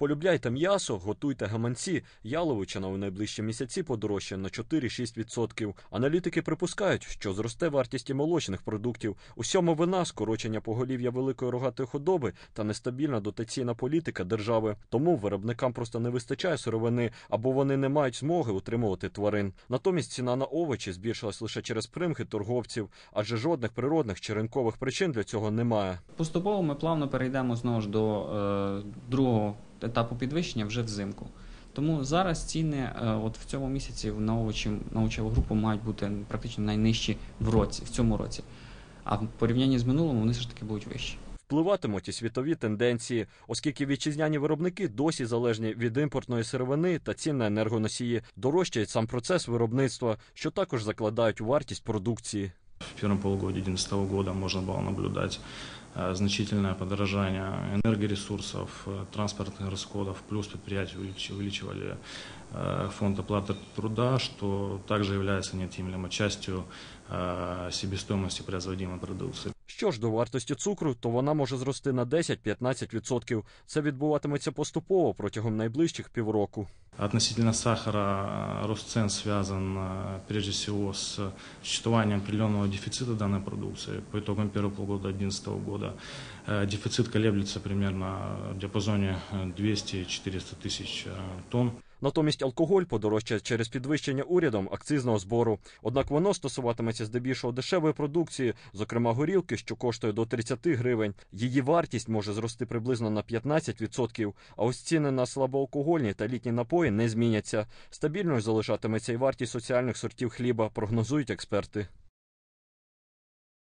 Полюбляйте м'ясо, готуйте гаманці. Яловичина у найближчі місяці подорожчає на 4-6%. Аналітики припускають, що зросте вартість і молочних продуктів. Усьому вина скорочення поголів'я великої рогатої худоби та нестабільна дотаційна політика держави. Тому виробникам просто не вистачає сировини або вони не мають змоги утримувати тварин. Натомість ціна на овочі збільшилась лише через примхи торговців, адже жодних природних чи ринкових причин для цього немає. Поступово ми плавно перейдемо знову ж до е, другого етапу підвищення вже взимку. Тому зараз ціни е, от в цьому місяці на овочі на групу мають бути практично найнижчі в році, в цьому році. А в порівнянні з минулим вони все ж таки будуть вищі. Впливатимуть і світові тенденції, оскільки вітчизняні виробники досі залежні від імпортної сировини та цін на енергоносії, дорожчає сам процес виробництва, що також закладають у вартість продукції. В первом полугодии 2011 года можно было наблюдать э, значительное подорожание энергоресурсов, э, транспортных расходов, плюс предприятия увелич- увеличивали э, фонд оплаты труда, что также является неотъемлемой частью э, себестоимости производимой продукции. Що ж до вартості цукру, то вона може зрости на 10-15%. Це відбуватиметься поступово протягом найближчих півроку. Относительно сахара э, рост цен связан э, прежде всего с существованием определенного дефицита данной продукции. По итогам первого полугода 2011 года э, дефицит колеблется примерно в диапазоне э, 200-400 тысяч э, тонн. Натомість алкоголь подорожчає через підвищення урядом акцизного збору. Однак воно стосуватиметься здебільшого дешевої продукції, зокрема горілки, що коштує до 30 гривень. Її вартість може зрости приблизно на 15%, а ось ціни на слабоалкогольні та літні напої не зміняться. Стабільною залишатиметься і вартість соціальних сортів хліба, прогнозують експерти.